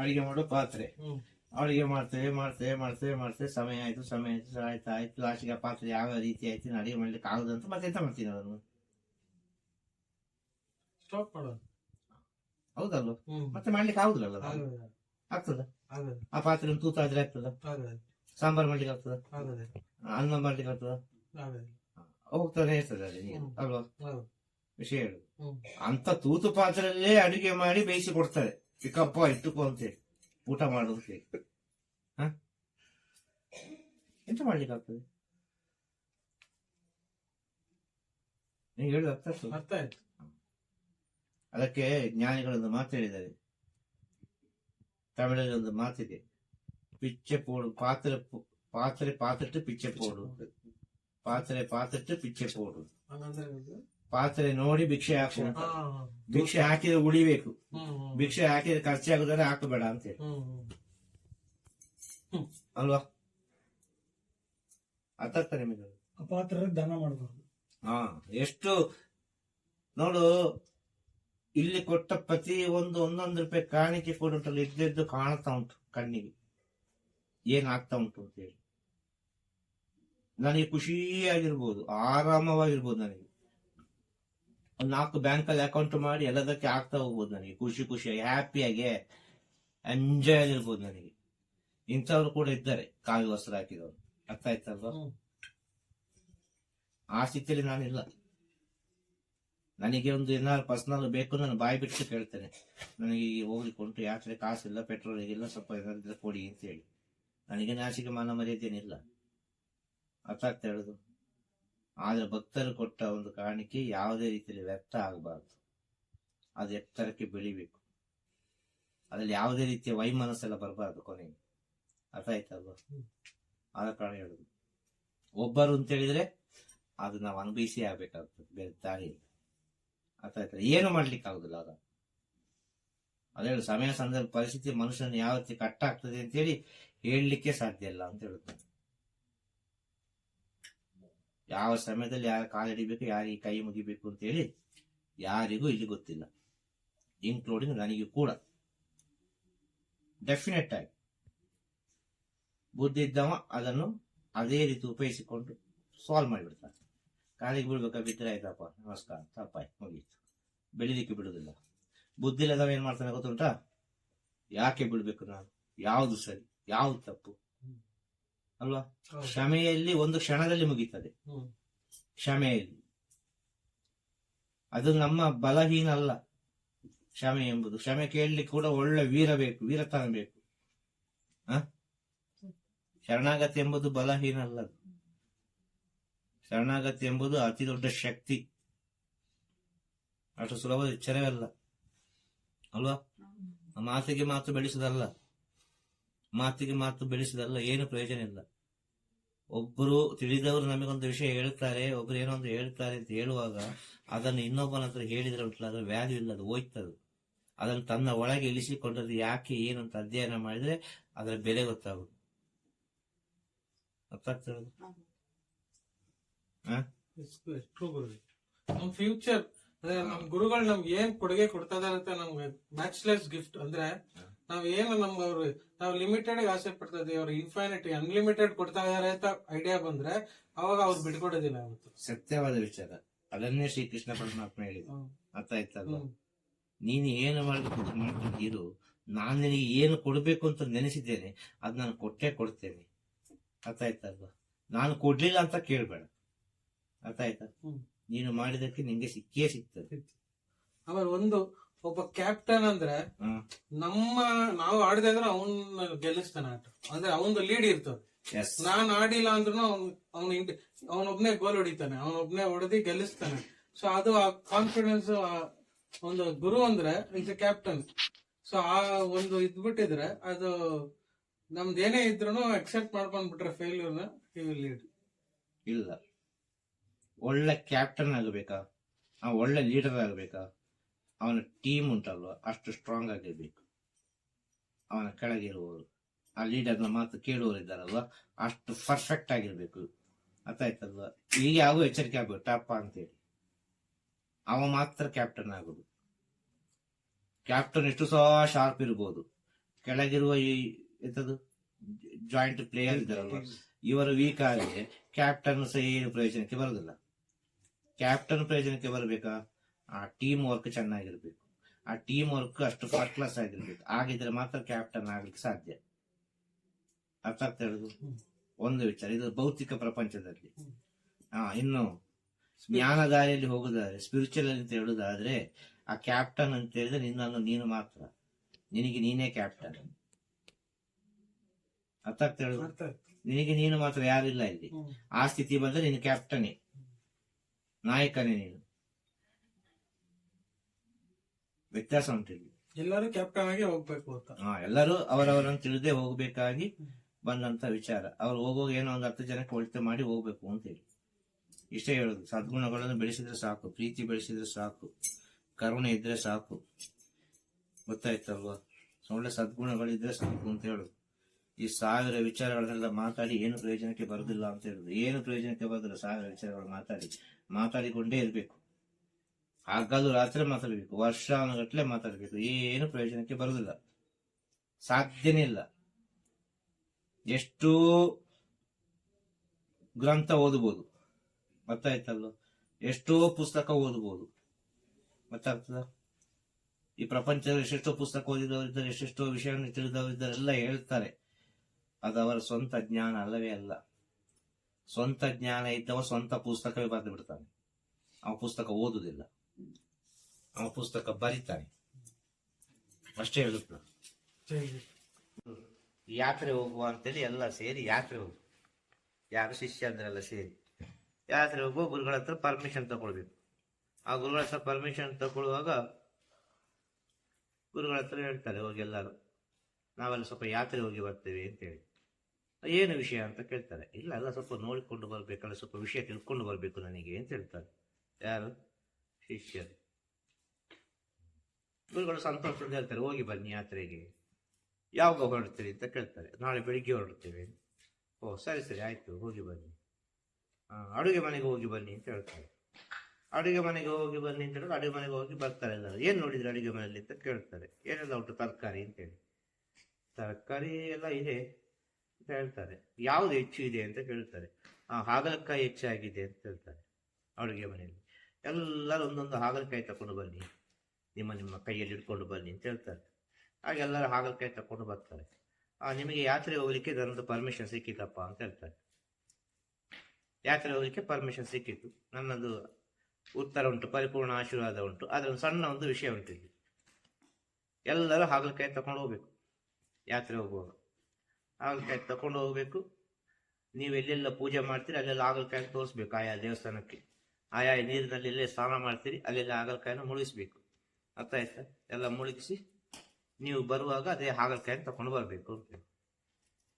ಅಡಿಗೆ ಮಾಡೋ ಪಾತ್ರೆ. ಅಡುಗೆ ಮಾಡ್ತೇವೆ ಮಾಡ್ತೇವೆ ಮಾಡ್ತೇವೆ ಮಾಡ್ತೇವೆ. ಸಮಯ ಆಯ್ತು ಸಮಯ ಆಯ್ತು ಆಯ್ತು ಆಯ್ತು. ಲಾಸ್ಟಿಗೆ ಆ ಪಾತ್ರೆ ಯಾವ ರೀತಿ ಆಯ್ತು ಅಡಿಗೆ ಮಾಡ್ಲಿಕ್ಕೆ ಆಗುದಂತ ಮತ್ತೆ ಎಂತ ಮಾಡ್ತೀನಿ ಅದನ್ನು? ಸ್ಟಾಪ್ ಮಾಡೋದು. ಹೌದಲ್ವ? ಮತ್ತೆ ಮಾಡ್ಲಿಕ್ಕೆ ಆಗುದಿಲ್ಲ ಆಗ್ತದ? ಆ ಪಾತ್ರೆ ತೂತಾದ್ರೆ ಆಗ್ತದ? ಆಗದೆ ಸಾಂಬಾರ್ ಮಾಡ್ಲಿಕ್ಕೆ ಆಗ್ತದ? ಅನ್ನ ಮಾಡ್ಲಿಕ್ಕೆ ಆಗ್ತದ? ಹೋಗ್ತಾನೆ ಇರ್ತದೆ ಅಲ್ವಾ? ವಿಷಯ ಹೇಳು ಅಂತ ತೂತು ಪಾತ್ರೆಯಲ್ಲೇ ಅಡುಗೆ ಮಾಡಿ ಬೇಯಿಸಿ ಕೊಡ್ತಾರೆ. ಚಿಕ್ಕಪ್ಪ ಇಟ್ಟುಕೋ ಅಂತೇಳಿ ಊಟ ಮಾಡೋದಕ್ಕೆ? ಎಂತ ಮಾಡ್ಲಿಕ್ಕೆ ಆಗ್ತದೆ ನೀವು ಹೇಳಿದ ಅರ್ಥ? ಅರ್ಥ ಆಯ್ತು. ಅದಕ್ಕೆ ಜ್ಞಾನಿಗಳೊಂದು ಮಾತು ಹೇಳಿದ್ದಾರೆ ತಮಿಳಲ್ಲಿ ಒಂದು ಮಾತಿದೆ. ಪಿಚ್ಚೆ ಪೋಡು ಪಾತ್ರೆ ಪಾತ್ರೆ ಪಾತ್ರೆ ಪಿಚ್ಚೆ ಪೋಡು. ಪಾತ್ರೆ ಪಾತ್ರೆ ಪಿಚ್ಚೆ ಪೋಡು? ಪಾತ್ರೆ ನೋಡಿ ಭಿಕ್ಷೆ ಹಾಕ್ಸೋಣ. ಭಿಕ್ಷೆ ಹಾಕಿದ್ರೆ ಉಳಿಬೇಕು. ಭಿಕ್ಷೆ ಹಾಕಿದ್ರೆ ಖರ್ಚಾಗುದಾದ್ರೆ ಹಾಕಬೇಡ ಅಂತ ಹೇಳಿ ಹ್ಮ್. ಹ್ಮ್. ಅಲ್ವಾ? ಅರ್ಥ ನಿಮಗೆ? ಆ ಪಾತ್ರೆ ದಾನ ಮಾಡಬಹುದು ಹಾ ಎಷ್ಟು ನೋಡು ಇಲ್ಲಿ ಕೊಟ್ಟ ಪ್ರತಿ ಒಂದು ಒಂದೊಂದು ರೂಪಾಯಿ ಕಾಣಿಕೆ ಕೊಡುಂಟಲ್ಲ ಇದ್ದಿದ್ದು ಕಾಣ್ತಾ ಉಂಟು ಕಣ್ಣಿಗೆ. ಏನ್ ಆಗ್ತಾ ಉಂಟು ಅಂತ ಹೇಳಿ ನನಗೆ ಖುಷಿಯಾಗಿರ್ಬೋದು ಆರಾಮವಾಗಿರ್ಬೋದು ನನಗೆ. ಒಂದು ನಾಲ್ಕು ಬ್ಯಾಂಕಲ್ಲಿ ಅಕೌಂಟ್ ಮಾಡಿ ಎಲ್ಲದಕ್ಕೆ ಆಗ್ತಾ ಹೋಗ್ಬೋದು ನನಗೆ. ಖುಷಿ ಖುಷಿಯಾಗಿ ಹ್ಯಾಪಿಯಾಗಿ ಎಂಜಾಯ್ ಆಗಿರ್ಬೋದು ನನಗೆ. ಇಂಥವ್ರು ಕೂಡ ಇದ್ದಾರೆ ಕಾವಿ ವಸ್ತ್ರ ಹಾಕಿದವರು. ಅರ್ಥ ಆಯ್ತಲ್ವಾ. ಆ ಸ್ಥಿತಿಯಲ್ಲಿ ನಾನಿಲ್ಲ. ನನಗೆ ಒಂದು ಏನಾದ್ರು ಪರ್ಸನಲ್ ಬೇಕು ನಾನು ಬಾಯಿ ಬಿಟ್ಟು ಕೇಳ್ತೇನೆ. ನನಗೆ ಈಗ ಹೋಗ್ಲಿಕ್ಕೆ ಉಂಟು ಯಾತ್ರೆ ಪೆಟ್ರೋಲ್ ಇಲ್ಲ ಸ್ವಲ್ಪ ಏನಾದ್ರು ಕೊಡಿ ಅಂತ ಹೇಳಿ. ನನಗೆ ನಾಚಿಕೆ ಮಾನ ಮರ್ಯಾದೆನಿಲ್ಲ. ಅರ್ಥ ಆಗ್ತಾ ಹೇಳುದು? ಆದ್ರೆ ಭಕ್ತರು ಕೊಟ್ಟ ಒಂದು ಕಾಣಿಕೆ ಯಾವುದೇ ರೀತಿಯಲ್ಲಿ ವ್ಯರ್ಥ ಆಗಬಾರ್ದು. ಅದು ಎತ್ತರಕ್ಕೆ ಬೆಳಿಬೇಕು. ಅದರಲ್ಲಿ ಯಾವುದೇ ರೀತಿಯ ವೈಮನಸ್ಸೆಲ್ಲ ಬರಬಾರ್ದು ಕೊನೆಗೆ. ಅರ್ಥ ಆಯ್ತಲ್ವಾ. ಆದ ಕಾರಣ ಹೇಳುದು ಒಬ್ಬರು ಅಂತ ಹೇಳಿದ್ರೆ ಅದು ನಾವು ಅನುಭವಿಸಿ ಆಗ್ಬೇಕಾಗ್ತದೆ ಬೇರೆ ದಾರಿ ಅರ್ಥ ಆಯ್ತಾ ಏನು ಮಾಡ್ಲಿಕ್ಕೆ ಆಗುದಿಲ್ಲ ಅದ ಅದೇ ಹೇಳು, ಸಮಯ ಸಂದರ್ಭ ಪರಿಸ್ಥಿತಿ ಮನುಷ್ಯನ ಯಾವ ರೀತಿ ಕಟ್ಟಾಗ್ತದೆ ಅಂತೇಳಿ ಹೇಳಲಿಕ್ಕೆ ಸಾಧ್ಯ ಇಲ್ಲ ಅಂತ ಹೇಳುತ್ತಾನೆ. ಯಾವ ಸಮಯದಲ್ಲಿ ಯಾರ ಕಾಲಿಡಿಬೇಕು ಯಾರಿಗೆ ಕೈ ಮುಗಿಬೇಕು ಅಂತೇಳಿ ಯಾರಿಗೂ ಇಲ್ಲಿ ಗೊತ್ತಿಲ್ಲ. ಇನ್ಕ್ಲೂಡಿಂಗ್ ನನಗೂ ಕೂಡ. ಡೆಫಿನೆಟ್ ಆಗಿ. ಬುದ್ಧಿ ಇದ್ದವ ಅದನ್ನು ಅದೇ ರೀತಿ ಉಪಯೋಗಿಸಿಕೊಂಡು ಸಾಲ್ವ್ ಮಾಡಿಬಿಡ್ತಾನೆ. ಕಾಲಿಗೆ ಬಿಡ್ಬೇಕಾ ಬಿದ್ದರೆ ಆಯ್ತಪ್ಪ, ನಮಸ್ಕಾರ ತಪ್ಪಾಯ್ತು ಮುಗೀತು. ಬೆಳಿಲಿಕ್ಕೆ ಬಿಡುದಿಲ್ಲ ಬುದ್ಧಿ ಇಲ್ಲದವ ಏನು ಮಾಡ್ತಾನೆ ಗೊತ್ತುಂಟ? ಯಾಕೆ ಬಿಡ್ಬೇಕು ನಾನು? ಯಾವುದು ಸರಿ? ಯಾವುದು ತಪ್ಪು? ಅಲ್ವಾ. ಕ್ಷಮೆಯಲ್ಲಿ ಒಂದು ಕ್ಷಣದಲ್ಲಿ ಮುಗೀತದೆ. ಕ್ಷಮೆಯಲ್ಲಿ. ಅದು ನಮ್ಮ ಬಲಹೀನ ಅಲ್ಲ ಕ್ಷಮೆ ಎಂಬುದು. ಕ್ಷಮೆ ಕೇಳಲಿ ಕೂಡ ಒಳ್ಳೆ ವೀರ ಬೇಕು ವೀರತನ ಬೇಕು. ಹ? ಶರಣಾಗತಿ ಎಂಬುದು ಬಲಹೀನ ಅಲ್ಲ ಶರಣಾಗತಿ ಎಂಬುದು ಅತಿ ದೊಡ್ಡ ಶಕ್ತಿ. ಅಷ್ಟು ಸುಲಭದ ಎಚ್ಚರವಲ್ಲ ಅಲ್ವಾ? ಮಾತಿಗೆ ಮಾತು ಬೆಳೆಸುದಲ್ಲ. ಮಾತಿಗೆ ಮಾತು ಬೆಳೆಸಿದಲ್ಲ ಏನು ಪ್ರಯೋಜನ ಇಲ್ಲ. ಒಬ್ಬರು ತಿಳಿದವರು ನಮಗೊಂದು ವಿಷಯ ಹೇಳ್ತಾರೆ ಒಬ್ರು ಏನೋ ಒಂದು ಹೇಳ್ತಾರೆ ಅಂತ ಹೇಳುವಾಗ ಅದನ್ನು ಇನ್ನೊಬ್ಬನ ಹತ್ರ ಹೇಳಿದ್ರೆ ಉಂಟಲ್ಲ ವ್ಯಾಧಿ ವ್ಯಾಲ್ಯೂ ಇಲ್ಲ ಅದು ಹೋಯ್ತದು. ಅದನ್ನು ತನ್ನ ಒಳಗೆ ಇಳಿಸಿಕೊಂಡದ್ದು ಯಾಕೆ ಏನು ಅಂತ ಅಧ್ಯಯನ ಮಾಡಿದ್ರೆ ಅದರ ಬೆಲೆ ಆಗ್ತದೆ ನಮ್ ಫ್ಯೂಚರ್ ಅಂದ್ರೆ ನಮ್ ಗುರುಗಳು ನಮ್ಗೆ ಏನ್ ಕೊಡುಗೆ ಕೊಡ್ತಾ ಇದಾರೆ ಅಂತ ನಮ್ಗೆ ಬ್ಯಾಚುಲರ್ಸ್ ಗಿಫ್ಟ್ ಅಂದ್ರೆ ನಾವ್ ಏನು ನಮ್ಗೆ ಅವ್ರು ನಾವು ಲಿಮಿಟೆಡ್ ಆಸೆ ಪಡ್ತಾ ಇದೀವಿ ಅವ್ರು ಇನ್ಫೈನಿಟಿ ಅನ್ಲಿಮಿಟೆಡ್ ಕೊಡ್ತಾ ಇದಾರೆ ಅಂತ ಐಡಿಯಾ ಬಂದ್ರೆ ಅವಾಗ ಅವ್ರು ಬಿಟ್ಕೊಡೋದಿಲ್ಲ ಅವತ್ತು ಸತ್ಯವಾದ ವಿಚಾರ. ಅದನ್ನೇ ಶ್ರೀಕೃಷ್ಣ ಪರಮಾತ್ಮ ಹೇಳಿದ ಹ್ಮ್. ಅರ್ಥ ಆಯ್ತಲ್ಲ. ನೀನು ಏನು ಮಾಡಬೇಕು ಇರು ನಾನು ನಿನಗೆ ಏನು ಕೊಡಬೇಕು ಅಂತ ನೆನೆಸಿದ್ದೇನೆ ಅದು ನಾನು ಕೊಟ್ಟೇ ಕೊಡ್ತೇನೆ. ಅರ್ಥ ಆಯ್ತಲ್ವಾ? ನಾನು ಕೊಡ್ಲಿಲ್ಲ ಅಂತ ಕೇಳಬೇಡ. ಅರ್ಥ ಆಯ್ತಾ? ನೀನು ಮಾಡಿದಕ್ಕೆ ನಿಂಗೆ ಸಿಕ್ಕೇ ಸಿಗ್ತದೆ. ಅವರು ಒಂದು ಒಬ್ಬ ಕ್ಯಾಪ್ಟನ್ ಅಂದ್ರೆ. ನಮ್ಮ ನಾವು ಆಡದೆ ಅಂದ್ರೆ ಅವನ್ ಗೆಲ್ಲಿಸ್ತಾನೆ ಆಟ. ಅಂದ್ರೆ ಅವನ್ ಲೀಡ್ ಇರ್ತದೆ. ಎಸ್ ನಾನ್ ಆಡಿಲ್ಲ ಅಂದ್ರೂ ಅವ್ನು ಅವ್ನ ಅವನೊಬ್ನೇ ಗೋಲ್ ಹೊಡಿತಾನೆ. ಅವನೊಬ್ನೇ ಹೊಡೆದಿ ಗೆಲ್ಲಿಸ್ತಾನೆ. ಸೊ ಅದು ಆ ಕಾನ್ಫಿಡೆನ್ಸ್ ಒಂದು ಗುರು ಅಂದ್ರೆ ಇಸ್ ಕ್ಯಾಪ್ಟನ್ ಸೊ ಆ ಒಂದು ಇದ್ಬಿಟ್ಟಿದ್ರೆ ಅದು ನಮ್ದು ಏನೇ ಇದ್ರು ಅಕ್ಸೆಪ್ಟ್ ಮಾಡ್ಕೊಂಡ್ಬಿಟ್ರೆ ಫೇಲ್ಯೂರ್ನ ಲೀಡ್ ಇಲ್ಲ. ಒಳ್ಳೆ ಕ್ಯಾಪ್ಟನ್ ಆಗಬೇಕಾ? ಆ ಒಳ್ಳೆ ಲೀಡರ್ ಆಗಬೇಕಾ? ಅವನ ಟೀಮ್ ಉಂಟಲ್ವ? ಅಷ್ಟು ಸ್ಟ್ರಾಂಗ್ ಆಗಿರ್ಬೇಕು ಅವನ ಕೆಳಗಿರುವವರು. ಆ ಲೀಡರ್ನ ಮಾತು ಕೇಳುವವರು ಇದ್ದಾರಲ್ವ? ಅಷ್ಟು ಪರ್ಫೆಕ್ಟ್ ಆಗಿರ್ಬೇಕು. ಅರ್ಥ ಆಯ್ತಲ್ವಾ ಈಗ ಯಾವ ಎಚ್ಚರಿಕೆ ಆಗ್ಬೇಕು. ಟಪ್ಪ ಅಂತೇಳಿ. ಅವ ಮಾತ್ರ ಕ್ಯಾಪ್ಟನ್ ಆಗೋದು. ಕ್ಯಾಪ್ಟನ್ ಎಷ್ಟು ಸಹ ಶಾರ್ಪ್ ಇರ್ಬೋದು. ಕೆಳಗಿರುವ ಈ ಎಂತದು? ಜಾಯಿಂಟ್ ಪ್ಲೇಯರ್ ಇದ್ದಾರಲ್ವ? ಇವರು ವೀಕ್ ಆಗಿದೆ ಕ್ಯಾಪ್ಟನ್ ಸಹ ಏನು ಪ್ರಯೋಜನಕ್ಕೆ ಬರೋದಿಲ್ಲ. ಕ್ಯಾಪ್ಟನ್ ಪ್ರಯೋಜನಕ್ಕೆ ಬರಬೇಕಾ? ಆ ಟೀಮ್ ವರ್ಕ್ ಚೆನ್ನಾಗಿರ್ಬೇಕು. ಆ ಟೀಮ್ ವರ್ಕ್ ಅಷ್ಟು ಫಸ್ಟ್ ಕ್ಲಾಸ್ ಆಗಿರ್ಬೇಕು. ಆಗಿದ್ರೆ ಮಾತ್ರ ಕ್ಯಾಪ್ಟನ್ ಆಗ್ಲಿಕ್ಕೆ ಸಾಧ್ಯ. ಅರ್ಥ ಆಗ್ತಾ ಹೇಳುದು ಒಂದು ವಿಚಾರ. ಇದು ಭೌತಿಕ ಪ್ರಪಂಚದಲ್ಲಿ. ಆ ಹಾ ಇನ್ನು ಜ್ಞಾನ ದಾರಿಯಲ್ಲಿ ಹೋಗುದಾದ್ರೆ ಸ್ಪಿರಿಚುವಲ್ ಅಂತ ಹೇಳುದಾದ್ರೆ ಆ ಕ್ಯಾಪ್ಟನ್ ಅಂತ ಹೇಳಿದ್ರೆ ನಿನ್ನನ್ನು ನೀನು ಮಾತ್ರ. ನಿನಗೆ ನೀನೇ ಕ್ಯಾಪ್ಟನ್ ಅರ್ಥ ಆಗ್ತಾ ಹೇಳುದು ನಿನಗೆ ನೀನು ಮಾತ್ರ ಯಾರಿಲ್ಲ ಇಲ್ಲಿ ಆ ಸ್ಥಿತಿ ಬಂದ್ರೆ ನೀನು ಕ್ಯಾಪ್ಟನೇ ನಾಯಕನೇ ನೀನು. ವ್ಯತ್ಯಾಸ ಉಂಟು ಇಲ್ಲಿ. ಎಲ್ಲರೂ ಕ್ಯಾಪ್ಟನ್ ಆಗಿ ಹೋಗ್ಬೇಕು ಅಂತ. ಹಾ ಎಲ್ಲರೂ ಅವರವರನ್ನು ತಿಳಿದೇ ಹೋಗ್ಬೇಕಾಗಿ ಬಂದಂತ ವಿಚಾರ. ಅವ್ರು ಹೋಗೋ ಏನೋ ಒಂದು ಹತ್ತು ಜನಕ್ಕೆ ಒಳಿತು ಮಾಡಿ ಹೋಗ್ಬೇಕು ಅಂತ ಹೇಳಿ. ಇಷ್ಟೇ ಹೇಳೋದು. ಸದ್ಗುಣಗಳನ್ನು ಬೆಳೆಸಿದ್ರೆ ಸಾಕು ಪ್ರೀತಿ ಬೆಳೆಸಿದ್ರೆ ಸಾಕು ಕರುಣೆ ಇದ್ರೆ ಸಾಕು. ಗೊತ್ತಾಯ್ತಲ್ವಾ? ಒಳ್ಳೆ ಸದ್ಗುಣಗಳಿದ್ರೆ ಸಾಕು ಅಂತ ಹೇಳುದು. ಈ ಸಾವಿರ ವಿಚಾರಗಳನ್ನೆಲ್ಲ ಮಾತಾಡಿ ಏನು ಪ್ರಯೋಜನಕ್ಕೆ ಬರುದಿಲ್ಲ ಅಂತ ಹೇಳುದು. ಏನು ಪ್ರಯೋಜನಕ್ಕೆ ಬರುದಿಲ್ಲ? ಸಾವಿರ ವಿಚಾರಗಳು ಮಾತಾಡಿ. ಮಾತಾಡಿಕೊಂಡೇ ಇರ್ಬೇಕು. ಹಗಲು ರಾತ್ರಿ ಮಾತಾಡ್ಬೇಕು ವರ್ಷಾನುಗಟ್ಟಲೆ ಮಾತಾಡಬೇಕು, ಏನು ಪ್ರಯೋಜನಕ್ಕೆ ಬರುವುದಿಲ್ಲ ಸಾಧ್ಯನೇ ಇಲ್ಲ. ಎಷ್ಟೋ ಗ್ರಂಥ ಓದಬಹುದು ಗೊತ್ತಾಯ್ತಲ್ಲ ಎಷ್ಟೋ ಪುಸ್ತಕ ಓದಬಹುದು ಗೊತ್ತಾಗ್ತದ? ಈ ಪ್ರಪಂಚದಲ್ಲಿ ಎಷ್ಟೆಷ್ಟೋ ಪುಸ್ತಕ ಓದಿದವರಿದ್ದಾರೆ, ಎಷ್ಟೆಷ್ಟೋ ವಿಷಯವನ್ನು ತಿಳಿದವರಿದ್ದಾರೆ, ಎಲ್ಲ ಹೇಳ್ತಾರೆ. ಅದು ಅವರ ಸ್ವಂತ ಜ್ಞಾನ ಅಲ್ಲವೇ ಅಲ್ಲ. ಸ್ವಂತ ಜ್ಞಾನ ಇದ್ದವ ಸ್ವಂತ ಪುಸ್ತಕವೇ ಬರೆದು ಬಿಡ್ತಾನೆ. ಅವ ಪುಸ್ತಕ ಓದುದಿಲ್ಲ. ಅವ ಪುಸ್ತಕ ಬರಿತಾರೆ ಅಷ್ಟೇ ಹೇಳುತ್ತ ಯಾತ್ರೆ ಹೋಗುವ ಅಂತೇಳಿ ಎಲ್ಲ ಸೇರಿ ಯಾತ್ರೆ ಹೋಗು. ಯಾರು ಶಿಷ್ಯ ಅಂದ್ರೆಲ್ಲ ಸೇರಿ. ಯಾತ್ರೆ ಹೋಗುವ ಗುರುಗಳ ಹತ್ರ ಪರ್ಮಿಷನ್ ತಗೊಳ್ಬೇಕು. ಆ ಗುರುಗಳ ಹತ್ರ ಪರ್ಮಿಷನ್ ತಗೊಳ್ಳುವಾಗ ಗುರುಗಳ ಹತ್ರ ಹೇಳ್ತಾರೆ ಹೋಗಿ ಎಲ್ಲರೂ. ನಾವೆಲ್ಲ ಸ್ವಲ್ಪ ಯಾತ್ರೆ ಹೋಗಿ ಬರ್ತೇವೆ ಅಂತೇಳಿ. ಏನು ವಿಷಯ ಅಂತ ಕೇಳ್ತಾರೆ. ಇಲ್ಲ ಎಲ್ಲ ಸ್ವಲ್ಪ ನೋಡಿಕೊಂಡು ಬರಬೇಕಲ್ಲ ಸ್ವಲ್ಪ ವಿಷಯ ತಿಳ್ಕೊಂಡು ಬರಬೇಕು ನನಗೆ ಅಂತ ಹೇಳ್ತಾರೆ. ಯಾರು? ಶಿಷ್ಯರು ಗುರುಗಳು ಸಂತೋಷದಿಂದ ಹೇಳ್ತಾರೆ, ಹೋಗಿ ಬನ್ನಿ ಯಾತ್ರೆಗೆ. ಯಾವಾಗ ಹೊರಡ್ತೀರಿ ಅಂತ ಕೇಳ್ತಾರೆ. ನಾಳೆ ಬೆಳಿಗ್ಗೆ ಹೊರಡ್ತೇವೆ. ಓ, ಸರಿ ಸರಿ, ಆಯ್ತು, ಹೋಗಿ ಬನ್ನಿ. ಅಡುಗೆ ಮನೆಗೆ ಹೋಗಿ ಬನ್ನಿ, ಅಂತ ಹೇಳ್ತಾರೆ. ಅಡುಗೆ ಮನೆಗೆ ಹೋಗಿ ಬನ್ನಿ, ಅಂತ ಹೇಳಿದ್ರೆ ಅಡುಗೆ ಮನೆಗೆ ಹೋಗಿ ಬರ್ತಾರೆ ಎಲ್ಲರೂ. ಏನು ನೋಡಿದ್ರೆ ಅಡುಗೆ ಮನೆಯಲ್ಲಿ? ಅಂತ ಕೇಳ್ತಾರೆ. ಏನೆಲ್ಲ ಉಂಟು ತರಕಾರಿ? ಅಂತ ಹೇಳಿ. ತರಕಾರಿ ಎಲ್ಲ ಇದೆ ಅಂತ ಹೇಳ್ತಾರೆ. ಯಾವ್ದು ಹೆಚ್ಚು ಇದೆ ಅಂತ ಕೇಳ್ತಾರೆ. ಹಾಗಲಕಾಯಿ ಹೆಚ್ಚಾಗಿದೆ, ಅಂತ ಹೇಳ್ತಾರೆ. ಅಡುಗೆ ಮನೆಯಲ್ಲಿ. ಎಲ್ಲರೂ ಒಂದೊಂದು ಹಾಗಲಕಾಯಿ ತಕೊಂಡು ಬನ್ನಿ. ನಿಮ್ಮ ನಿಮ್ಮ ಕೈಯಲ್ಲಿ ಇಟ್ಕೊಂಡು ಬನ್ನಿ ಅಂತ ಹೇಳ್ತಾರೆ. ಆಗ ಎಲ್ಲರೂ ಹಾಗಲಕಾಯಿ ತಕೊಂಡು ಬರ್ತಾರೆ. ಆ, ನಿಮಗೆ ಯಾತ್ರೆ ಹೋಗ್ಲಿಕ್ಕೆ ನನ್ನದು ಪರ್ಮಿಷನ್ ಸಿಕ್ಕಿತಪ್ಪ ಅಂತ ಹೇಳ್ತಾರೆ. ಯಾತ್ರೆ ಹೋಗ್ಲಿಕ್ಕೆ ಪರ್ಮಿಷನ್ ಸಿಕ್ಕಿತ್ತು. ನನ್ನದು ಉತ್ತರ ಉಂಟು, ಪರಿಪೂರ್ಣ ಆಶೀರ್ವಾದ ಉಂಟು. ಒಂದು ಸಣ್ಣ ಒಂದು ವಿಷಯ ಉಂಟು ಇಲ್ಲಿ. ಎಲ್ಲರೂ ಹಾಗಲಕಾಯಿ ತಕೊಂಡು ಹೋಗ್ಬೇಕು. ಯಾತ್ರೆ ಹೋಗುವಾಗ. ಹಾಗಲಕಾಯಿ ತಕೊಂಡು ಹೋಗ್ಬೇಕು. ನೀವು ಎಲ್ಲೆಲ್ಲ ಪೂಜೆ ಮಾಡ್ತೀರಿ, ಅಲ್ಲೆಲ್ಲ ಹಾಗಲಕಾಯಿ ತೋರಿಸ್ಬೇಕು ಆಯಾ ದೇವಸ್ಥಾನಕ್ಕೆ. ಆಯಾ ನೀರಿನಲ್ಲಿ ಇಲ್ಲೇ ಸ್ನಾನ ಮಾಡ್ತೀರಿ, ಅಲ್ಲೆಲ್ಲ ಹಾಗಲಕಾಯಿನ ಮುಳುಗಿಸ್ಬೇಕು. ಅರ್ಥ ಆಯ್ತಾ? ಎಲ್ಲ ಮುಳುಗಿಸಿ ನೀವು ಬರುವಾಗ ಅದೇ ಹಾಗಲಕಾಯಿ ತಕೊಂಡು ಬರಬೇಕು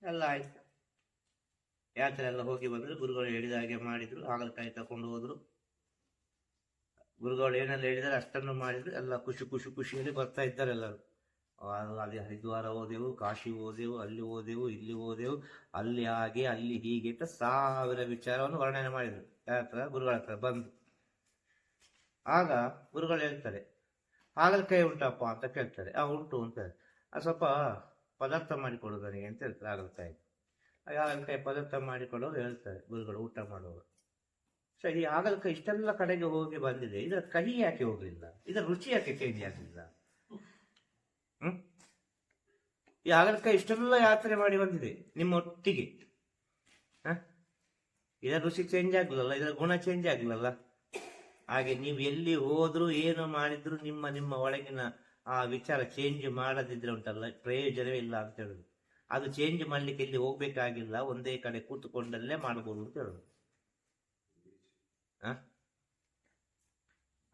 ಎಲ್ಲ ಆಯ್ತು. ಯಾತ್ರೆ ಎಲ್ಲ ಹೋಗಿ ಬಂದ್ರು, ಗುರುಗಳು ಹೇಳಿದ ಹಾಗೆ ಮಾಡಿದ್ರು, ಹಾಗಲಕಾಯಿ ತಕೊಂಡು ಹೋದ್ರು. ಗುರುಗಳು ಏನೆಲ್ಲ ಹೇಳಿದಾರೆ ಅಷ್ಟನ್ನು ಮಾಡಿದ್ರು. ಎಲ್ಲ ಖುಷಿ ಖುಷಿ, ಖುಷಿಯಲ್ಲಿ ಬರ್ತಾ ಇದ್ದಾರೆ ಎಲ್ಲರೂ. ಅಲ್ಲಿ ಹರಿದ್ವಾರ ಹೋದೆವು, ಕಾಶಿ ಓದೆವು ಅಲ್ಲಿ ಹೋದೆವು, ಇಲ್ಲಿ ಹೋದೆವು, ಅಲ್ಲಿ ಹಾಗೆ, ಅಲ್ಲಿ ಹೀಗೆ ಅಂತ ಸಾವಿರ ವಿಚಾರವನ್ನು ವರ್ಣನೆ ಮಾಡಿದ್ರು. ಹತ್ರ ಗುರುಗಳ ಹತ್ರ ಬಂದು. ಆಗ ಗುರುಗಳು ಹೇಳ್ತಾರೆ ಹಾಗಲಕಾಯಿ ಉಂಟಪ್ಪ ಅಂತ ಕೇಳ್ತಾರೆ. ಆ ಉಂಟು ಅಂತ ಸ್ವಲ್ಪ ಪದಾರ್ಥ ಮಾಡಿಕೊಡು ನನಗೆ ಅಂತ ಹೇಳ್ತಾರೆ. ಹಾಗಲಕಾಯಿ ಹಾಗಲಕಾಯಿ ಪದಾರ್ಥ ಮಾಡಿಕೊಡೋರು ಹೇಳ್ತಾರೆ, ಗುರುಗಳು ಊಟ ಮಾಡೋರು. ಸರಿ ಹಾಗಲಕಾಯಿ ಇಷ್ಟೆಲ್ಲ ಕಡೆಗೆ ಹೋಗಿ ಬಂದಿದೆ. ಇದರ ಕಹಿ ಯಾಕೆ ಹೋಗಲಿಲ್ಲ? ಇದರ ರುಚಿ ಯಾಕೆ ಚೇಂಜ್ ಆಗಲಿಲ್ಲ? ಹ್ಮ್? ಈ ಹಾಗಲಕಾಯಿ ಇಷ್ಟೆಲ್ಲ ಯಾತ್ರೆ ಮಾಡಿ ಬಂದಿದೆ, ನಿಮ್ಮೊಟ್ಟಿಗೆ. ಹ? ಇದರ ರುಚಿ ಚೇಂಜ್ ಆಗ್ಲಲ್ಲ ಇದರ ಗುಣ ಚೇಂಜ್ ಆಗ್ಲಲ್ಲ ಹಾಗೆ ನೀವು ಎಲ್ಲಿ ಹೋದ್ರು ಏನು ಮಾಡಿದ್ರು ನಿಮ್ಮ ನಿಮ್ಮ ಒಳಗಿನ ಆ ವಿಚಾರ ಚೇಂಜ್ ಮಾಡದಿದ್ರೆ ಉಂಟಲ್ಲ, ಪ್ರಯೋಜನವೇ ಇಲ್ಲ ಅಂತ ಹೇಳುದು. ಅದು ಚೇಂಜ್ ಮಾಡ್ಲಿಕ್ಕೆ ಇಲ್ಲಿ ಹೋಗ್ಬೇಕಾಗಿಲ್ಲ, ಒಂದೇ ಕಡೆ ಕೂತ್ಕೊಂಡಲ್ಲೇ ಮಾಡಬಹುದು ಅಂತ ಹೇಳುದು?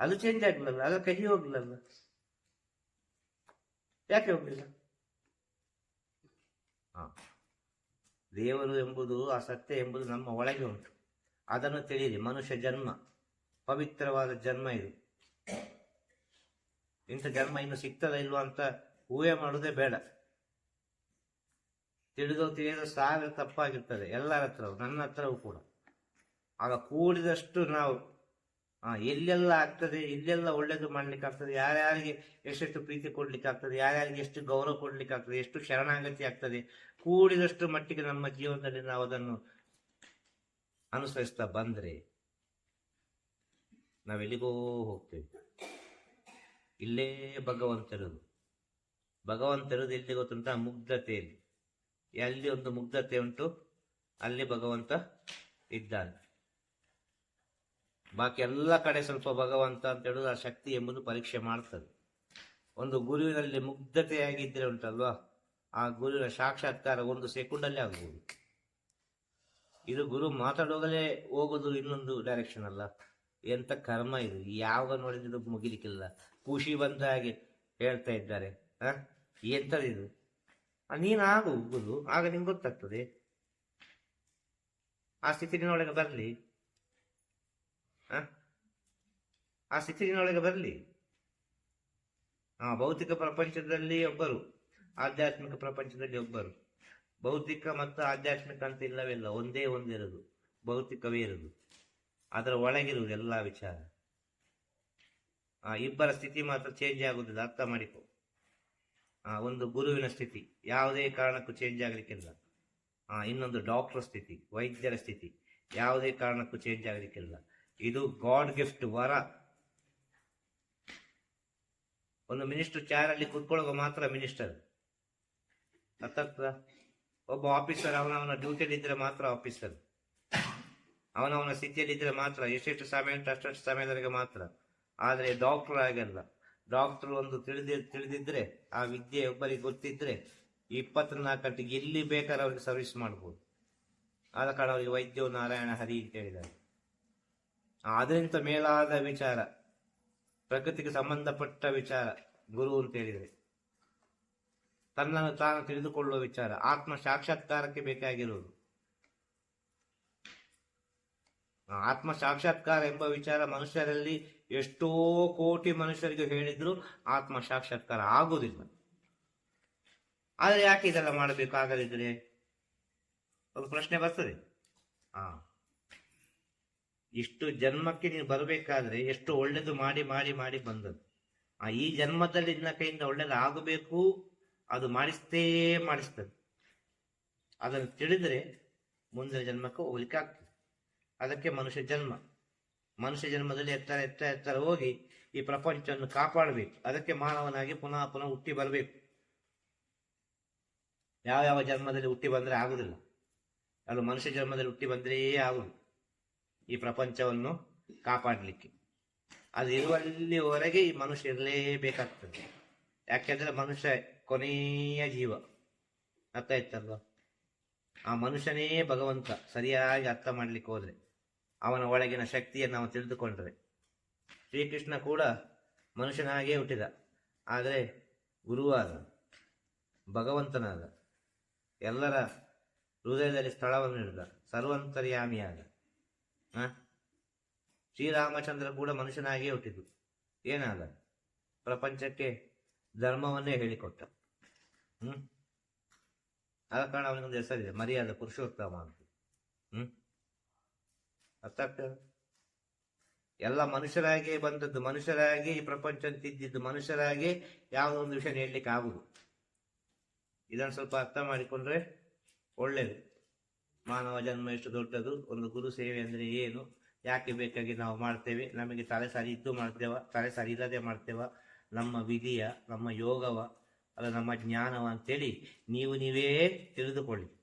ಅದು ಚೇಂಜ್ ಆಗ್ಲಲ್ಲ ಅದು ಕಹಿ ಹೋಗ್ಲಲ್ಲ ಯಾಕೆ ಹೋಗ್ಲಿಲ್ಲ? ಹ. ದೇವರು ಎಂಬುದು, ಆ ಸತ್ಯ ಎಂಬುದು ನಮ್ಮ ಒಳಗೆ ಉಂಟು. ಅದನ್ನು ತಿಳಿಯಿರಿ, ಮನುಷ್ಯ ಜನ್ಮ, ಪವಿತ್ರವಾದ ಜನ್ಮ ಇದು. ಇಂಥ ಜನ್ಮ ಇನ್ನು ಸಿಗ್ತದ ಇಲ್ವಾ ಅಂತ ಊಹೆ ಮಾಡುವುದೇ ಬೇಡ. ತಿಳಿದೋ ತಿಳಿಯೋದು ಸಾವಿರ ತಪ್ಪಾಗಿರ್ತದೆ, ಎಲ್ಲರ ಹತ್ರವೂ, ನನ್ನ ಹತ್ರವೂ ಕೂಡ. ಆಗ ಕೂಡಿದಷ್ಟು ನಾವು ಎಲ್ಲೆಲ್ಲ ಆಗ್ತದೆ ಎಲ್ಲೆಲ್ಲ ಒಳ್ಳೇದು ಮಾಡ್ಲಿಕ್ಕೆ ಆಗ್ತದೆ, ಯಾರ್ಯಾರಿಗೆ ಎಷ್ಟೆಷ್ಟು ಪ್ರೀತಿ ಕೊಡ್ಲಿಕ್ಕೆ ಆಗ್ತದೆ, ಯಾರ್ಯಾರಿಗೆ ಎಷ್ಟು ಗೌರವ ಕೊಡ್ಲಿಕ್ಕೆ ಆಗ್ತದೆ, ಎಷ್ಟು ಶರಣಾಗತಿ ಆಗ್ತದೆ ಕೂಡಿದಷ್ಟು ಮಟ್ಟಿಗೆ ನಮ್ಮ ಜೀವನದಲ್ಲಿ ನಾವು ಅದನ್ನು ಅನುಸರಿಸ್ತಾ ಬಂದ್ರೆ ನಾವೆಲ್ಲಿಗೋ ಹೋಗ್ತೇವೆ. ಇಲ್ಲೇ ಭಗವಂತರದು ಭಗವಂತರದು ಎಲ್ಲಿ ಗೊತ್ತುಂಟ ಮುಗ್ಧತೆಯಲ್ಲಿ. ಎಲ್ಲಿ ಒಂದು ಮುಗ್ಧತೆ ಉಂಟು. ಅಲ್ಲಿ ಭಗವಂತ ಇದ್ದಾನೆ. ಬಾಕಿ ಎಲ್ಲ ಕಡೆ ಸ್ವಲ್ಪ ಭಗವಂತ ಅಂತ ಹೇಳುದು ಆ ಶಕ್ತಿ ಎಂಬುದು ಪರೀಕ್ಷೆ ಮಾಡ್ತದೆ. ಒಂದು ಗುರುವಿನಲ್ಲಿ ಮುಗ್ಧತೆಯಾಗಿದ್ರೆ ಉಂಟಲ್ವಾ? ಆ ಗುರುವಿನ ಸಾಕ್ಷಾತ್ಕಾರ ಒಂದು ಸೆಕೆಂಡಲ್ಲೇ ಆಗ್ಬೋದು ಇದು ಗುರು ಮಾತಾಡುವಾಗಲೇ ಹೋಗೋದು ಇನ್ನೊಂದು ಡೈರೆಕ್ಷನ್ ಅಲ್ಲ. ಎಂತ ಕರ್ಮ ಇದು? ಯಾವಾಗ ನೋಡಿದ್ರು ಮುಗಿಲಿಕ್ಕಿಲ್ಲ. ಖುಷಿ ಬಂದ ಹಾಗೆ ಹೇಳ್ತಾ ಇದ್ದಾರೆ. ಹ? ಎಂತದಿದು ಆ, ಆಗು ಗುರು. ಆಗ ನಿಮ್ಗೆ ಗೊತ್ತಾಗ್ತದೆ. ಆ ಸ್ಥಿತಿನೊಳಗೆ ಬರಲಿ. ಆ ಸ್ಥಿತಿನೊಳಗೆ ಬರಲಿ. ಆ ಭೌತಿಕ ಪ್ರಪಂಚದಲ್ಲಿ ಒಬ್ಬರು. ಆಧ್ಯಾತ್ಮಿಕ ಪ್ರಪಂಚದಲ್ಲಿ ಒಬ್ಬರು. ಭೌತಿಕ ಮತ್ತು ಆಧ್ಯಾತ್ಮಿಕ ಅಂತ ಇಲ್ಲವಿಲ್ಲ ಒಂದೇ ಒಂದಿರೋದು. ಭೌತಿಕವೇ ಇರುವುದು ಅದರ ಒಳಗಿರುವುದು ಎಲ್ಲ ವಿಚಾರ. ಆ, ಇಬ್ಬರ ಸ್ಥಿತಿ ಮಾತ್ರ ಚೇಂಜ್ ಆಗುದಿಲ್ಲ, ಅರ್ಥ ಮಾಡಿಕೊ. ಒಂದು ಗುರುವಿನ ಸ್ಥಿತಿ, ಯಾವುದೇ ಕಾರಣಕ್ಕೂ ಚೇಂಜ್ ಆಗಲಿಕ್ಕಿಲ್ಲ. ಇನ್ನೊಂದು ಡಾಕ್ಟರ್ ಸ್ಥಿತಿ, ವೈದ್ಯರ ಸ್ಥಿತಿ, ಯಾವುದೇ ಕಾರಣಕ್ಕೂ ಚೇಂಜ್ ಆಗಲಿಕ್ಕಿಲ್ಲ. ಇದು ಗಾಡ್ ಗಿಫ್ಟ್ ವರ. ಒಂದು ಮಿನಿಸ್ಟರ್ ಚೇರ್ ಅಲ್ಲಿ ಕುತ್ಕೊಳ್ಳುವ ಮಾತ್ರ ಮಿನಿಸ್ಟರ್ ಅರ್ಥಾಗ್ತದ ಒಬ್ಬ ಆಫೀಸರ್ ಅವನವನ ಡ್ಯೂಟಿಯಲ್ಲಿ ಇದ್ರೆ ಮಾತ್ರ ಆಫೀಸರ್ ಅವನವನ ಸ್ಥಿತಿಯಲ್ಲಿ ಇದ್ರೆ ಮಾತ್ರ, ಎಷ್ಟೆಷ್ಟು ಸಮಯ ಉಂಟು ಅಷ್ಟು ಸಮಯದವರೆಗೆ ಮಾತ್ರ. ಆದರೆ ಡಾಕ್ಟರ್ ಆಗಲ್ಲ ಡಾಕ್ಟರ್ ಒಂದು ತಿಳಿದ, ತಿಳಿದಿದ್ರೆ, ಆ ವಿದ್ಯೆ ಒಬ್ಬರಿಗೆ ಗೊತ್ತಿದ್ರೆ ಇಪ್ಪತ್ನಾಲ್ಕು ಗಂಟೆಗೆ ಎಲ್ಲಿ ಬೇಕಾದ್ರೆ ಅವರಿಗೆ ಸರ್ವಿಸ್ ಮಾಡ್ಬೋದು. ಆದ ಕಾರಣ ಅವರಿಗೆ ವೈದ್ಯ ನಾರಾಯಣ ಹರಿ ಅಂತ ಹೇಳಿದ್ದಾರೆ. ಅದರಿಂದ ಮೇಲಾದ ವಿಚಾರ, ಪ್ರಕೃತಿಗೆ ಸಂಬಂಧಪಟ್ಟ ವಿಚಾರ, ಗುರು ಅಂತ ಹೇಳಿದರೆ ತನ್ನನ್ನು ತಾನು ತಿಳಿದುಕೊಳ್ಳುವ ವಿಚಾರ, ಆತ್ಮ ಸಾಕ್ಷಾತ್ಕಾರಕ್ಕೆ ಬೇಕಾಗಿರುವುದು. ಆತ್ಮ ಸಾಕ್ಷಾತ್ಕಾರ ಎಂಬ ವಿಚಾರ ಮನುಷ್ಯರಲ್ಲಿ ಎಷ್ಟೋ ಕೋಟಿ ಮನುಷ್ಯರಿಗೆ ಹೇಳಿದ್ರು ಆತ್ಮ ಸಾಕ್ಷಾತ್ಕಾರ ಆಗುವುದಿಲ್ಲ ಆದರೆ ಯಾಕೆ ಇದೆಲ್ಲ ಮಾಡಬೇಕಾಗದಿದ್ರೆ? ಒಂದು ಪ್ರಶ್ನೆ ಬರ್ತದೆ. ಆ, ಇಷ್ಟು ಜನ್ಮಕ್ಕೆ ನೀನು ಬರಬೇಕಾದ್ರೆ ಎಷ್ಟು ಒಳ್ಳೇದು ಮಾಡಿ ಮಾಡಿ ಮಾಡಿ ಬಂದದ್ದು. ಆ, ಈ ಜನ್ಮದಲ್ಲಿ ನಿನ್ನ ಕೈಯಿಂದ ಒಳ್ಳೇದು ಆಗಬೇಕು ಅದು ಮಾಡಿಸ್ತೇ ಮಾಡಿಸ್ತದೆ. ಅದನ್ನು ತಿಳಿದರೆ ಮುಂದಿನ ಜನ್ಮಕ್ಕೆ ಹೋಗ್ಲಿಕ್ಕೆ ಆಗ್ತದೆ. ಅದಕ್ಕೆ ಮನುಷ್ಯ ಜನ್ಮ. ಮನುಷ್ಯ ಜನ್ಮದಲ್ಲಿ ಎತ್ತರ ಎತ್ತರ ಎತ್ತರ ಹೋಗಿ ಈ ಪ್ರಪಂಚವನ್ನು ಕಾಪಾಡಬೇಕು. ಅದಕ್ಕೆ ಮಾನವನಾಗಿ ಪುನಃ ಪುನಃ ಹುಟ್ಟಿ ಬರಬೇಕು. ಯಾವ ಯಾವ ಜನ್ಮದಲ್ಲಿ ಹುಟ್ಟಿ ಬಂದರೆ ಆಗುದಿಲ್ಲ ಅದು ಮನುಷ್ಯ ಜನ್ಮದಲ್ಲಿ ಹುಟ್ಟಿ ಬಂದರೆ ಆಗುದು ಈ ಪ್ರಪಂಚವನ್ನು ಕಾಪಾಡಲಿಕ್ಕೆ. ಅದು ಇರುವಲ್ಲಿವರೆಗೆ ಈ ಮನುಷ್ಯ ಇರಲೇಬೇಕಾಗ್ತದೆ. ಯಾಕೆಂದ್ರೆ ಮನುಷ್ಯ ಕೊನೆಯ ಜೀವ. ಅರ್ಥ ಆಯ್ತಲ್ವಾ? ಆ ಮನುಷ್ಯನೇ ಭಗವಂತ, ಸರಿಯಾಗಿ ಅರ್ಥ ಮಾಡ್ಲಿಕ್ಕೆ ಹೋದ್ರೆ, ಅವನ ಒಳಗಿನ ಶಕ್ತಿಯನ್ನು ನಾವು ತಿಳಿದುಕೊಂಡ್ರೆ. ಶ್ರೀಕೃಷ್ಣ ಕೂಡ ಮನುಷ್ಯನಾಗೇ ಹುಟ್ಟಿದ. ಆದರೆ ಗುರುವಾದ, ಭಗವಂತನಾದ, ಎಲ್ಲರ ಹೃದಯದಲ್ಲಿ ಸ್ಥಳವನ್ನು ಹಿಡಿದ, ಸರ್ವಂತರ್ಯಾಮಿಯಾದ? ಶ್ರೀರಾಮಚಂದ್ರ ಕೂಡ ಮನುಷ್ಯನಾಗೇ ಹುಟ್ಟಿದ್ದು. ಏನಾದ? ಪ್ರಪಂಚಕ್ಕೆ ಧರ್ಮವನ್ನೇ ಹೇಳಿಕೊಟ್ಟ. ಹ್ಮ್? ಆದ ಕಾರಣ ಅವನಿಗೊಂದು ಹೆಸರಿದೆ ಮರ್ಯಾದ, ಪುರುಷೋತ್ತಮ ಅಂತ. ಹ್ಮ್? ಅರ್ಥ ಆಗ್ತದೆ ಎಲ್ಲ ಮನುಷ್ಯರಾಗಿ ಬಂದದ್ದು, ಮನುಷ್ಯರಾಗಿ ಈ ಪ್ರಪಂಚ ತಿದ್ದಿದ್ದು, ಮನುಷ್ಯರಾಗಿ ಯಾವುದೋ ಒಂದು ವಿಷಯ ಹೇಳಲಿಕ್ಕೆ ಆಗುದು. ಇದನ್ನು ಸ್ವಲ್ಪ ಅರ್ಥ ಮಾಡಿಕೊಂಡ್ರೆ ಒಳ್ಳೇದು. ಮಾನವ ಜನ್ಮ ಎಷ್ಟು ದೊಡ್ಡದು, ಒಂದು ಗುರು ಸೇವೆ ಅಂದ್ರೆ ಏನು, ಯಾಕೆ ಬೇಕಾಗಿ ನಾವು ಮಾಡ್ತೇವೆ, ನಮಗೆ ತಲೆ ಸಾರಿ ಇದ್ದು ಮಾಡ್ತೇವ, ತಲೆ ಸರಿ ಇಲ್ಲದೆ ಮಾಡ್ತೇವ ನಮ್ಮ ವಿಧಿಯ, ನಮ್ಮ ಯೋಗವ, ಅಲ್ಲ ನಮ್ಮ ಜ್ಞಾನವ ಅಂತೇಳಿ ನೀವು ನೀವೇ ತಿಳಿದುಕೊಳ್ಳಿ.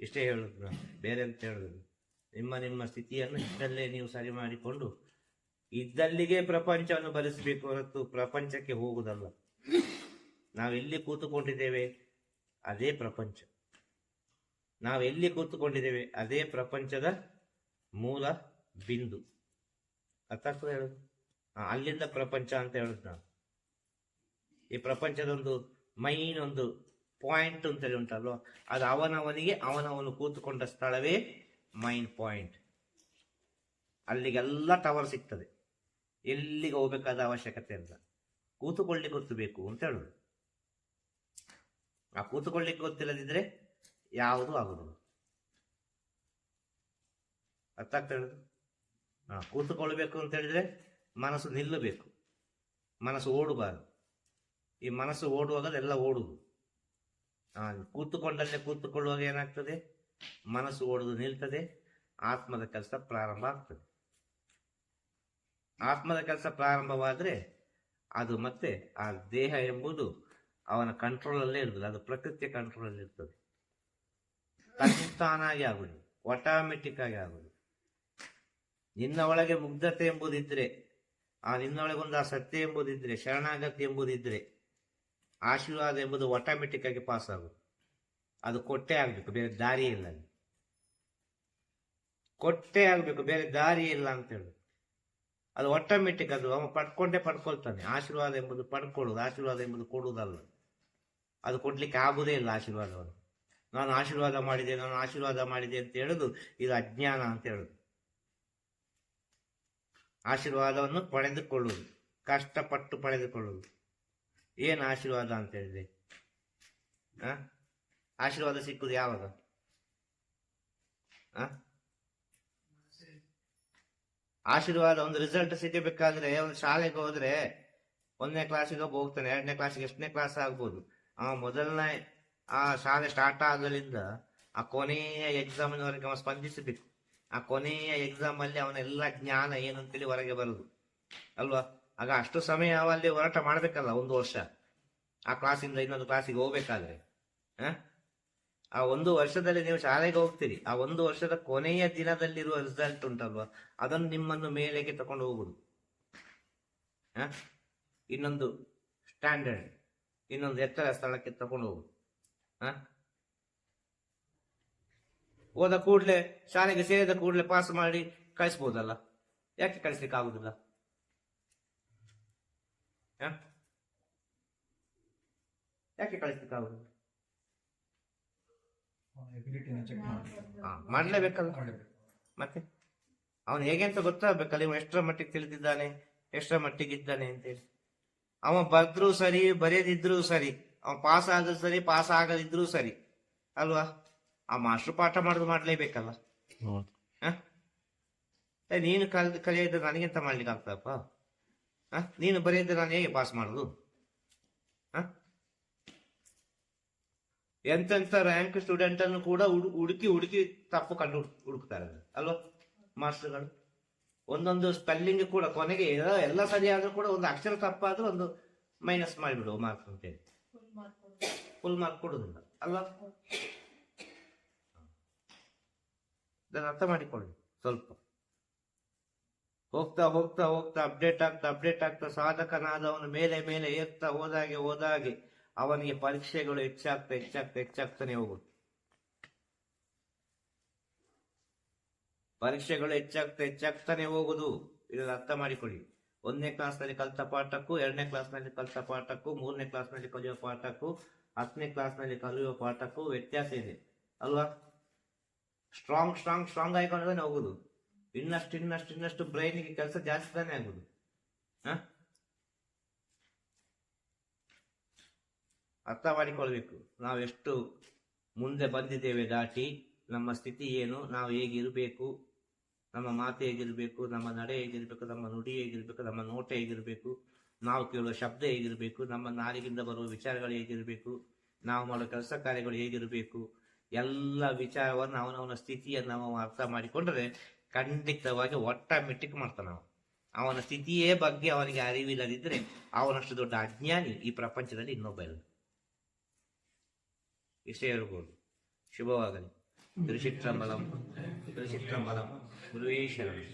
ಇಷ್ಟೇ ಹೇಳುದು ಬೇರೆ ಅಂತ ಹೇಳೋದು ನಿಮ್ಮ ನಿಮ್ಮ ಸ್ಥಿತಿಯನ್ನು ಇದ್ದಲ್ಲೇ ನೀವು ಸರಿ ಮಾಡಿಕೊಂಡು ಇದ್ದಲ್ಲಿಗೆ ಪ್ರಪಂಚವನ್ನು ಭರಿಸಬೇಕು ಹೊರತು ಪ್ರಪಂಚಕ್ಕೆ ಹೋಗುವುದಲ್ಲ. ನಾವೆಲ್ಲಿ ಕೂತುಕೊಂಡಿದ್ದೇವೆ? ಅದೇ ಪ್ರಪಂಚ. ನಾವೆಲ್ಲಿ ಕೂತುಕೊಂಡಿದ್ದೇವೆ? ಅದೇ ಪ್ರಪಂಚದ ಮೂಲ ಬಿಂದು. ಅರ್ಥ ಹೇಳೋದು ಅಲ್ಲಿಂದ ಪ್ರಪಂಚ ಅಂತ ಹೇಳುದು ನಾವು. ಈ ಪ್ರಪಂಚದ ಒಂದು ಮೈನ್ ಒಂದು ಪಾಯಿಂಟ್ ಅಂತೇಳಿ ಉಂಟಲ್ವ? ಅದು ಅವನವನಿಗೆ ಅವನವನು ಕೂತುಕೊಂಡ ಸ್ಥಳವೇ ಮೈನ್ ಪಾಯಿಂಟ್. ಅಲ್ಲಿಗೆಲ್ಲ ಟವರ್ ಸಿಗ್ತದೆ. ಎಲ್ಲಿಗೆ ಹೋಗ್ಬೇಕಾದ ಅವಶ್ಯಕತೆ ಇಲ್ಲ ಕೂತುಕೊಳ್ಳಿಕ್ಕೆ ಗೊತ್ತಬೇಕು ಅಂತ ಹೇಳುದು. ಆ ಕೂತುಕೊಳ್ಳಿಕ್ಕೆ ಗೊತ್ತಿಲ್ಲದಿದ್ರೆ ಯಾವುದು ಆಗುದಿಲ್ಲ. ಅರ್ಥ ಆಗ್ತಾ ಹೇಳುದು ಹಾ, ಕೂತುಕೊಳ್ಬೇಕು ಅಂತ ಹೇಳಿದ್ರೆ ಮನಸ್ಸು ನಿಲ್ಲಬೇಕು. ಮನಸ್ಸು ಓಡಬಾರದು. ಈ ಮನಸ್ಸು ಓಡುವಾಗ ಅದೆಲ್ಲ ಓಡುದು ಕೂತುಕೊಂಡಲ್ಲೇ ಕೂತುಕೊಳ್ಳುವಾಗ ಏನಾಗ್ತದೆ? ಮನಸ್ಸು ಓಡುದು ನಿಲ್ತದೆ. ಆತ್ಮದ ಕೆಲಸ ಪ್ರಾರಂಭ ಆಗ್ತದೆ. ಆತ್ಮದ ಕೆಲಸ ಪ್ರಾರಂಭವಾದರೆ ಅದು ಮತ್ತೆ ಆ ದೇಹ ಎಂಬುದು ಅವನ ಕಂಟ್ರೋಲ್ ಅಲ್ಲೇ ಇರುತ್ತದೆ. ಅದು ಪ್ರಕೃತಿಯ ಕಂಟ್ರೋಲ್ ಅಲ್ಲಿ ಇರ್ತದೆ. ತಾನಾಗಿ ಆಗುದು ಆಟೋಮೆಟಿಕ್ ಆಗಿ ಆಗುದು ನಿನ್ನ ಒಳಗೆ ಮುಗ್ಧತೆ ಎಂಬುದಿದ್ರೆ ಆ ನಿನ್ನೊಳಗೊಂದು ಆ ಸತ್ಯ ಎಂಬುದಿದ್ರೆ, ಶರಣಾಗತಿ ಎಂಬುದಿದ್ರೆ, ಆಶೀರ್ವಾದ ಎಂಬುದು ಆಟೋಮೆಟಿಕ್ ಆಗಿ ಪಾಸ್ ಆಗುತ್ತೆ ಅದು ಕೊಟ್ಟೆ ಆಗಬೇಕು, ಬೇರೆ ದಾರಿ ಇಲ್ಲ. ಕೊಟ್ಟೆ ಆಗಬೇಕು, ಬೇರೆ ದಾರಿ ಇಲ್ಲ ಅಂತ ಹೇಳಿ ಅದು ಆಟೋಮೆಟಿಕ್ ಅದು, ಅವ ಪಡ್ಕೊಂಡೇ ಪಡ್ಕೊಳ್ತಾನೆ. ಆಶೀರ್ವಾದ ಎಂಬುದು ಪಡ್ಕೊಳ್ಳೋದು, ಆಶೀರ್ವಾದ ಎಂಬುದು ಕೊಡುವುದಲ್ಲ. ಅದು ಕೊಡ್ಲಿಕ್ಕೆ ಆಗುದೇ ಇಲ್ಲ ಆಶೀರ್ವಾದವನ್ನು. ನಾನು ಆಶೀರ್ವಾದ ಮಾಡಿದೆ, ನಾನು ಆಶೀರ್ವಾದ ಮಾಡಿದೆ ಅಂತ ಹೇಳುದು, ಇದು ಅಜ್ಞಾನ ಅಂತ ಹೇಳುದು. ಆಶೀರ್ವಾದವನ್ನು ಪಡೆದುಕೊಳ್ಳುವುದು, ಕಷ್ಟಪಟ್ಟು ಪಡೆದುಕೊಳ್ಳುವುದು. ಏನು ಆಶೀರ್ವಾದ ಅಂತ ಹೇಳಿದೆ? ಆಶೀರ್ವಾದ ಸಿಕ್ಕುದು ಯಾವಾಗ? ಆಶೀರ್ವಾದ ಒಂದು ರಿಸಲ್ಟ್ ಸಿಗಬೇಕಾದ್ರೆ, ಒಂದು ಶಾಲೆಗೆ ಹೋದ್ರೆ ಒಂದನೇ ಕ್ಲಾಸಿಗೆ ಹೋಗ್ತಾನೆ, ಎರಡನೇ ಕ್ಲಾಸಿಗೆ ಎಷ್ಟನೇ ಕ್ಲಾಸ್ ಆಗ್ಬೋದು. ಆ ಮೊದಲನೇ, ಆ ಶಾಲೆ ಸ್ಟಾರ್ಟ್ ಆಗಲಿಂದ ಆ ಕೊನೆಯ ಎಕ್ಸಾಮಿನವರೆಗೆ ಅವನು ಸ್ಪಂದಿಸಬೇಕು. ಆ ಕೊನೆಯ ಎಕ್ಸಾಮ್ ಅಲ್ಲಿ ಅವನ ಎಲ್ಲ ಜ್ಞಾನ ಏನು ಅಂತೇಳಿ ಹೊರಗೆ ಬರುದು. ಅಲ್ವಾ? ಆಗ ಅಷ್ಟು ಸಮಯ ಅವಲ್ಲಿ ಹೋರಾಟ ಮಾಡ್ಬೇಕಲ್ಲ, ಒಂದು ವರ್ಷ. ಆ ಕ್ಲಾಸಿಂದ ಇನ್ನೊಂದು ಕ್ಲಾಸಿಗೆ ಹೋಗ್ಬೇಕಾದ್ರೆ ಆ? ಒಂದು ವರ್ಷದಲ್ಲಿ ನೀವು ಶಾಲೆಗೆ ಹೋಗ್ತೀರಿ. ಆ ಒಂದು ವರ್ಷದ ಕೊನೆಯ ದಿನದಲ್ಲಿರುವ ರಿಸಲ್ಟ್ ಉಂಟಲ್ವಾ? ಅದನ್ನು ನಿಮ್ಮನ್ನು ಮೇಲೆಗೆ ತಕೊಂಡು ಹೋಗುದು? ಇನ್ನೊಂದು ಸ್ಟ್ಯಾಂಡರ್ಡ್ ಇನ್ನೊಂದು ಎತ್ತರ ಸ್ಥಳಕ್ಕೆ ತಕೊಂಡು ಹೋಗುದು? ಹೋದ ಕೂಡಲೇ ಶಾಲೆಗೆ ಸೇರಿದ ಕೂಡಲೇ ಪಾಸ್ ಮಾಡಿ ಕಳಿಸ್ಬೋದಲ್ಲ? ಯಾಕೆ ಕಳಿಸ್ಲಿಕ್ಕೆ ಆಗುದಿಲ್ಲ? ಯಾಕೆ ಕಳಿಸ್ಲಿಕ್ಕೆ ಆಗುದಿಲ್ಲ ಮಾಡ್ಲೇಬೇಕಲ್ಲ. ಮತ್ತೆ? ಅವನು ಹೇಗೆ ಅಂತ ಗೊತ್ತಾಗ್ಬೇಕಲ್ಲ ಇವ ಎಷ್ಟರ ಮಟ್ಟಿಗೆ ತಿಳಿದಿದ್ದಾನೆ ಎಷ್ಟರ ಮಟ್ಟಿಗೆ ಇದ್ದಾನೆ ಅಂತೇಳಿ ಅವ ಬರ್ದ್ರು ಸರಿ ಬರೆಯದಿದ್ರು ಸರಿ ಅವ ಪಾಸ್ ಆದ್ರೂ ಸರಿ ಪಾಸ್ ಆಗದಿದ್ರು ಸರಿ ಅಲ್ವಾ? ಆ ಮಾಸ್ಟರ್ ಪಾಠ ಮಾಡುದು ಮಾಡ್ಲೇಬೇಕಲ್ಲ ನೀನು ಕಲ್ ಕಲಿಯೋದು ನನಗೆಂತ ಮಾಡ್ಲಿಕ್ಕೆ ಆಗ್ತದಪ್ಪ? ನೀನು ಬರೆಯದ ನಾನು ಹೇಗೆ ಪಾಸ್ ಮಾಡುದು? ಎಂತೆಂತ ರ್ಯಾಂಕ್ ಸ್ಟೂಡೆಂಟ್ ಅನ್ನು ಕೂಡ ಹುಡು- ಹುಡುಕಿ ಹುಡುಕಿ ತಪ್ಪು ಕಂಡು ಹುಡ್- ಹುಡುಕ್ತಾರೆ ಅಲ್ವಾ? ಮಾಸ್ಟರ್ಗಳು. ಒಂದೊಂದು ಸ್ಪೆಲ್ಲಿಂಗ್ ಕೂಡ ಕೊನೆಗೆ ಎಲ್ಲ ಎಲ್ಲ ಸರಿಯಾದ್ರೂ ಕೂಡ ಒಂದು ಅಕ್ಷರ ತಪ್ಪಾದ್ರೂ ಒಂದು ಮೈನಸ್ ಮಾಡಿಬಿಡುವ ಮಾರ್ಕ್ಸ್ ಅಂತೇಳಿ ಫುಲ್ ಮಾರ್ಕ್ ಕೊಡುದಿಲ್ಲ ಅಲ್ವಾ? ಇದನ್ನು ಅರ್ಥ ಮಾಡಿಕೊಳ್ಳಿ, ಸ್ವಲ್ಪ. ಹೋಗ್ತಾ ಹೋಗ್ತಾ ಹೋಗ್ತಾ ಅಪ್ಡೇಟ್ ಆಗ್ತಾ ಅಪ್ಡೇಟ್ ಆಗ್ತಾ ಸಾಧಕನಾದವನು ಮೇಲೆ ಮೇಲೆ ಏರ್ತಾ ಹೋದಾಗೆ ಹೋದಾಗೆ ಅವನಿಗೆ ಪರೀಕ್ಷೆಗಳು ಹೆಚ್ಚಾಗ್ತಾ ಹೆಚ್ಚಾಗ್ತಾ ಹೆಚ್ಚಾಗ್ತಾನೆ ಹೋಗುದು ಪರೀಕ್ಷೆಗಳು ಹೆಚ್ಚಾಗ್ತಾ ಹೆಚ್ಚಾಗ್ತಾನೆ ಹೋಗುದು ಇದನ್ನು ಅರ್ಥ ಮಾಡಿಕೊಳ್ಳಿ. ಒಂದನೇ ಕ್ಲಾಸ್ನಲ್ಲಿ ಕಲಿತ ಪಾಠಕ್ಕೂ, ಎರಡನೇ ಕ್ಲಾಸ್ನಲ್ಲಿ ಕಲಿತ ಪಾಠಕ್ಕೂ, ಮೂರನೇ ಕ್ಲಾಸ್ನಲ್ಲಿ ಕಲಿಯುವ ಪಾಠಕ್ಕೂ, ಹತ್ತನೇ ಕ್ಲಾಸ್ನಲ್ಲಿ ಕಲಿಯುವ ಪಾಠಕ್ಕೂ ವ್ಯತ್ಯಾಸ ಇದೆ. ಅಲ್ವಾ? ಸ್ಟ್ರಾಂಗ್ ಸ್ಟ್ರಾಂಗ್ ಸ್ಟ್ರಾಂಗ್ ಆಯ್ಕೊಂಡ್ರೆ ಹೋಗುದು. ಇನ್ನಷ್ಟು ಇನ್ನಷ್ಟು ಇನ್ನಷ್ಟು ಬ್ರೈನಿಗೆ ಕೆಲಸ ಜಾಸ್ತಿ ತಾನೇ ಆಗುದು? ಅರ್ಥ ಮಾಡಿಕೊಳ್ಬೇಕು. ನಾವು ಎಷ್ಟು ಮುಂದೆ ಬಂದಿದ್ದೇವೆ ದಾಟಿ, ನಮ್ಮ ಸ್ಥಿತಿ ಏನು, ನಾವು ಹೇಗಿರಬೇಕು, ನಮ್ಮ ಮಾತು ಹೇಗಿರಬೇಕು, ನಮ್ಮ ನಡೆ ಹೇಗಿರಬೇಕು, ನಮ್ಮ ನುಡಿ ಹೇಗಿರಬೇಕು, ನಮ್ಮ ನೋಟ ಹೇಗಿರಬೇಕು, ನಾವು ಕೇಳುವ ಶಬ್ದ ಹೇಗಿರಬೇಕು, ನಮ್ಮ ನಾಲಿಗಿಂದ ಬರುವ ವಿಚಾರಗಳು ಹೇಗಿರಬೇಕು, ನಾವು ಮಾಡುವ ಕೆಲಸ ಕಾರ್ಯಗಳು ಹೇಗಿರಬೇಕು ಎಲ್ಲ ವಿಚಾರವನ್ನು ಅವನವನ ಸ್ಥಿತಿಯನ್ನು ನಾವು ಅರ್ಥ ಮಾಡಿಕೊಂಡ್ರೆ ಖಂಡಿತವಾಗಿ ಒಟ್ಟ ಮೆಟ್ಟಿಕ್ ಮಾಡ್ತಾನ ಅವನ. ಸ್ಥಿತಿಯೇ ಬಗ್ಗೆ ಅವನಿಗೆ ಅರಿವಿಲ್ಲದಿದ್ರೆ ಅವನಷ್ಟು ದೊಡ್ಡ ಅಜ್ಞಾನಿ ಈ ಪ್ರಪಂಚದಲ್ಲಿ ಇನ್ನೊಬ್ಬ ಇಲ್ಲ. ಇಷ್ಟೇ ಹೇಳ್ಬೋದು. ಶುಭವಾಗಲಿ. ತಿರುಚಿಟ್ರಂಬಲಂ ಗುರುವೇ ಶರಣಂ.